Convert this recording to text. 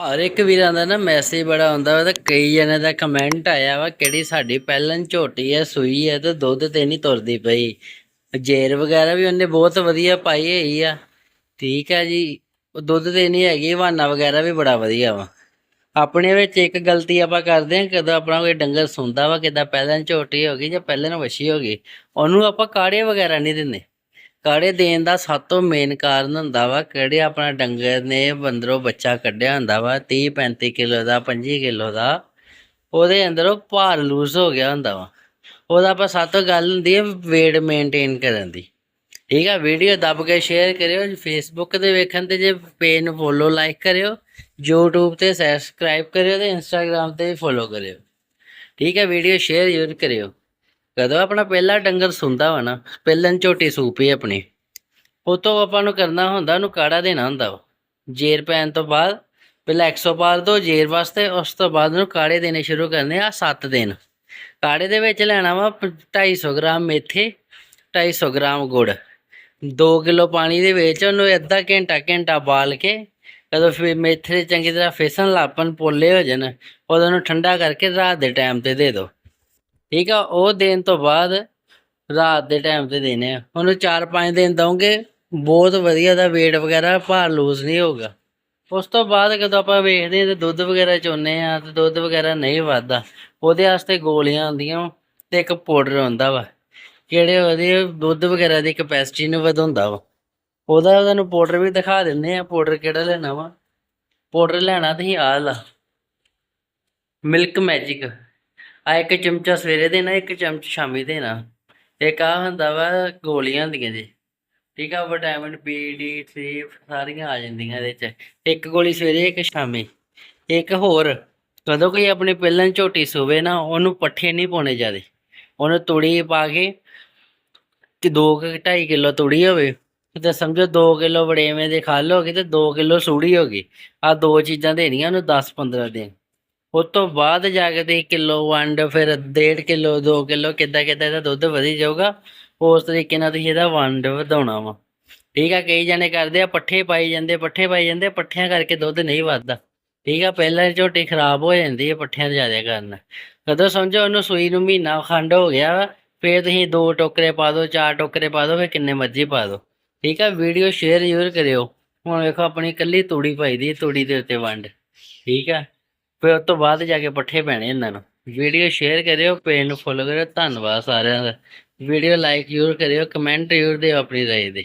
ਹਰ ਇੱਕ ਵੀਰਾਂ ਦਾ ਨਾ ਮੈਸੇਜ ਬੜਾ ਆਉਂਦਾ ਵਾ ਤੇ ਕਈ ਜਣੇ ਦਾ ਕਮੈਂਟ ਆਇਆ ਵਾ, ਕਿਹੜੀ ਸਾਡੀ ਪਹਿਲਨ ਝੋਟੀ ਹੈ ਸੂਈ ਹੈ ਤੇ ਦੁੱਧ ਤੇ ਨਹੀਂ ਤੁਰਦੀ ਪਈ। ਜੇਰ ਵਗੈਰਾ ਵੀ ਉਹਨੇ ਬਹੁਤ ਵਧੀਆ ਪਾਈ ਹੋਈ ਆ। ਠੀਕ ਹੈ ਜੀ, ਉਹ ਦੁੱਧ ਤੇ ਨਹੀਂ ਹੈਗੀ ਹਵਾਨਾ ਵਗੈਰਾ ਵੀ ਬੜਾ ਵਧੀਆ ਵਾ। ਆਪਣੇ ਵਿੱਚ ਇੱਕ ਗਲਤੀ ਆਪਾਂ ਕਰਦੇ ਹਾਂ ਕਦੋਂ ਆਪਣਾ ਕੋਈ ਡੰਗਰ ਸੁੰਦਾ ਵਾ, ਕਿਦਾਂ ਪਹਿਲਾਂ ਝੋਟੀ ਹੋ ਗਈ ਜਾਂ ਪਹਿਲਾਂ ਵਛੀ ਹੋ ਗਈ, ਉਹਨੂੰ ਆਪਾਂ ਕਾੜੇ ਵਗੈਰਾ ਨਹੀਂ ਦਿੰਦੇ। ਕਾੜੇ ਦੇਣ ਦਾ ਸਭ ਤੋਂ ਮੇਨ ਕਾਰਨ ਹੁੰਦਾ ਵਾ, ਕਿਹੜੇ ਆਪਣਾ ਡੰਗਰ ਨੇ ਬੰਦਰੋਂ ਬੱਚਾ ਕੱਢਿਆ ਹੁੰਦਾ ਵਾ 30 35 ਕਿਲੋ ਦਾ 25 ਕਿਲੋ ਦਾ, ਉਹਦੇ ਅੰਦਰੋਂ ਭਾਰ ਲੂਜ਼ ਹੋ ਗਿਆ ਹੁੰਦਾ ਵਾ। ਉਹਦਾ ਆਪਾਂ ਸਭ ਤੋਂ ਗੱਲ ਹੁੰਦੀ ਹੈ weight ਮੇਨਟੇਨ ਕਰਨ ਦੀ। ਠੀਕ ਆ ਵੀਡੀਓ ਦੱਬ ਕੇ ਸ਼ੇਅਰ ਕਰਿਓ ਫੇਸਬੁੱਕ ਤੇ ਵੇਖਣ ਤੇ ਜੇ ਪੇਜ ਨੂੰ ਫੋਲੋ ਲਾਈਕ ਕਰਿਓ, YouTube ਤੇ ਸਬਸਕ੍ਰਾਈਬ ਕਰਿਓ ਤੇ Instagram ਤੇ ਵੀ ਫੋਲੋ ਕਰਿਓ। ਠੀਕ ਹੈ ਵੀਡੀਓ ਸ਼ੇਅਰ ਜ਼ਰੂਰ ਕਰਿਓ। ਕਦੋਂ ਆਪਣਾ ਪਹਿਲਾ ਡੰਗਰ ਸੁੰਦਾ ਵਾ ਨਾ ਪਹਿਲਨ ਝੋਟੀ ਸੂਪੀ ਆਪਣੀ। ਉਹ ਤੋਂ ਆਪਾਂ ਨੂੰ ਕਰਨਾ ਹੁੰਦਾ, ਉਹਨੂੰ ਕਾੜਾ ਦੇਣਾ ਹੁੰਦਾ ਵਾ। ਜੇਰ ਪੈਣ ਤੋਂ ਬਾਅਦ, ਪਹਿਲਾਂ 100 ਪਾਰ ਦੋ ਜੇਰ ਵਾਸਤੇ, ਉਸ ਤੋਂ ਬਾਅਦ ਉਹਨੂੰ ਕਾੜੇ ਦੇਣੇ ਸ਼ੁਰੂ ਕਰਨੇ ਆ 7 ਦਿਨ। ਕਾੜੇ ਦੇ ਵਿੱਚ ਲੈਣਾ ਵਾ ਪ- 250 ਗ੍ਰਾਮ ਮੇਥੇ 250 ਗ੍ਰਾਮ ਗੁੜ। 2 ਕਿਲੋ ਪਾਣੀ ਦੇ ਵਿੱਚ ਉਹਨੂੰ ਅੱਧਾ ਘੰਟਾ ਘੰਟਾ ਬਾਲ ਕੇ ਜਦੋਂ ਫਿਰ ਮੇਥੇ ਚੰਗੀ ਤਰ੍ਹਾਂ ਫੇਸਣ ਲਾਪਨ ਪੋਲੇ ਹੋ ਜਾਣ, ਉਦੋਂ ਨੂੰ ਠੰਡਾ ਕਰਕੇ ਰਾਤ ਦੇ ਟਾਈਮ ਤੇ ਦੇ ਦਿਓ ਠੀਕ ਆ, ਉਹ ਦੇਣ ਤੋਂ ਬਾਅਦ ਰਾਤ ਦੇ ਟਾਈਮ ਤੇ ਦੇਣੇ ਆ। ਉਹਨੂੰ 4-5 ਦਿਨ ਦਵੋਗੇ ਬਹੁਤ ਵਧੀਆ ਦਾ weight ਵਗੈਰਾ ਭਾਰ ਲੂਜ਼ ਨਹੀਂ ਹੋਊਗਾ। ਉਸ ਤੋਂ ਬਾਅਦ ਜਦੋਂ ਆਪਾਂ ਵੇਖਦੇ ਹਾਂ ਤੇ ਦੁੱਧ ਵਗੈਰਾ ਚੋਨੇ ਆ ਤੇ ਦੁੱਧ ਵਗੈਰਾ ਨਹੀਂ ਵੱਧਦਾ, ਉਹਦੇ ਵਾਸਤੇ ਗੋਲੀਆਂ ਆਉਂਦੀਆਂ ਵਾਂ ਤੇ ਇੱਕ ਪਾਊਡਰ ਆਉਂਦਾ ਵਾ, ਜਿਹੜੇ ਉਹਦੇ ਦੁੱਧ ਵਗੈਰਾ ਦੀ ਕਪੈਸਿਟੀ ਨੂੰ ਵਧਾਉਂਦਾ ਵਾ। ਉਹਦਾ ਉਹਨੂੰ ਪਾਊਡਰ ਵੀ ਦਿਖਾ ਦਿੰਦੇ ਆ ਪਾਊਡਰ ਕਿਹੜਾ ਲੈਣਾ ਵਾ? ਪਾਊਡਰ ਲੈਣਾ ਤੁਸੀਂ ਆਹ ਲਾ ਮਿਲਕ ਮੈਜਿਕ ਆ ਇੱਕ ਚਮਚਾ ਸਵੇਰੇ ਦੇਣਾ, ਇੱਕ ਚਮਚ ਸ਼ਾਮੀ ਦੇਣਾ। ਇੱਕ ਆ ਹੁੰਦਾ ਵਾ ਗੋਲੀਆਂ ਹੁੰਦੀਆਂ ਜੀ। ਠੀਕ ਆ ਵਿਟਾਮਿਨ ਬੀ ਡੀ ਸੀ ਸਾਰੀਆਂ ਆ ਜਾਂਦੀਆਂ ਇਹਦੇ ਚ। ਇੱਕ ਗੋਲੀ ਸਵੇਰੇ, ਇੱਕ ਸ਼ਾਮੀ। ਇੱਕ ਹੋਰ, ਕਦੋਂ ਕੋਈ ਆਪਣੀ ਪਹਿਲਾਂ ਝੋਟੀ ਸੂਵੇ ਨਾ, ਉਹਨੂੰ ਪੱਠੇ ਨਹੀਂ ਪਾਉਣੇ ਜਿਆਦੇ। ਉਹਨੂੰ ਤੂੜੀ ਪਾ ਕੇ ਕਿ 2 2.5 ਕਿਲੋ ਤੂੜੀ ਹੋਵੇ, ਤੇ ਸਮਝੋ 2 ਕਿਲੋ ਵੜੇਵੇਂ ਦੇ ਖਲ ਹੋ ਗਈ ਤੇ 2 ਕਿਲੋ ਸੂੜੀ ਹੋ ਗਈ। ਆ ਦੋ ਚੀਜ਼ਾਂ ਦੇਣੀਆਂ, ਉਹਨੂੰ 10 15 ਦਿਨ। ਉਸ ਤੋਂ ਬਾਅਦ ਜਾ ਕੇ ਤੁਸੀਂ ਕਿਲੋ ਵੰਡ, ਫਿਰ 1.5 ਕਿਲੋ 2 ਕਿਲੋ, ਕਿੱਦਾਂ ਕਿੱਦਾਂ ਇਹਦਾ ਦੁੱਧ ਵਧੀ ਜਾਊਗਾ, ਉਸ ਤਰੀਕੇ ਨਾਲ ਤੁਸੀਂ ਇਹਦਾ ਵੰਡ ਵਧਾਉਣਾ ਵਾ। ਠੀਕ ਆ, ਕਈ ਜਣੇ ਕਰਦੇ ਆ, ਪੱਠੇ ਪਾਈ ਜਾਂਦੇ, ਪੱਠੇ ਪਾਈ ਜਾਂਦੇ, ਪੱਠਿਆਂ ਕਰਕੇ ਦੁੱਧ ਨਹੀਂ ਵੱਧਦਾ। ਠੀਕ ਆ, ਪਹਿਲਾਂ ਝੋਟੀ ਖਰਾਬ ਹੋ ਜਾਂਦੀ ਹੈ ਪੱਠਿਆਂ ਦੇ ਜ਼ਿਆਦਾ ਕਾਰਨ। ਕਦੋਂ ਸਮਝੋ ਉਹਨੂੰ ਸੂਈ ਨੂੰ ਮਹੀਨਾ ਖੰਡ ਹੋ ਗਿਆ ਵਾ, ਫਿਰ ਤੁਸੀਂ ਦੋ ਟੋਕਰੇ ਪਾ ਦਿਓ ਚਾਰ ਟੋਕਰੇ ਪਾ ਦਿਓ ਫਿਰ ਕਿੰਨੇ ਮਰਜ਼ੀ ਪਾ ਦਿਓ ਠੀਕ ਆ, ਵੀਡੀਓ ਸ਼ੇਅਰ ਜ਼ਰੂਰ ਕਰਿਓ। ਹੁਣ ਵੇਖੋ ਆਪਣੀ ਕੱਲੀ ਤੂੜੀ ਪਾਈ ਦੀ, ਤੂੜੀ ਦੇ ਉੱਤੇ ਵੰਡ। ਠੀਕ ਆ। ਫਿਰ ਉਸ ਤੋਂ ਬਾਅਦ ਜਾ ਕੇ ਪੱਠੇ ਪੈਣੇ ਇਹਨਾਂ ਨੂੰ। ਵੀਡੀਓ ਸ਼ੇਅਰ ਕਰਿਓ ਪੇਜ ਨੂੰ ਫੋਲੋ ਕਰਿਓ, ਧੰਨਵਾਦ ਸਾਰਿਆਂ ਦਾ। ਵੀਡੀਓ ਲਾਈਕ ਜ਼ਰੂਰ ਕਰਿਓ ਕਮੈਂਟ ਜ਼ਰੂਰ ਦਿਓ ਆਪਣੀ ਰਾਏ ਦੇ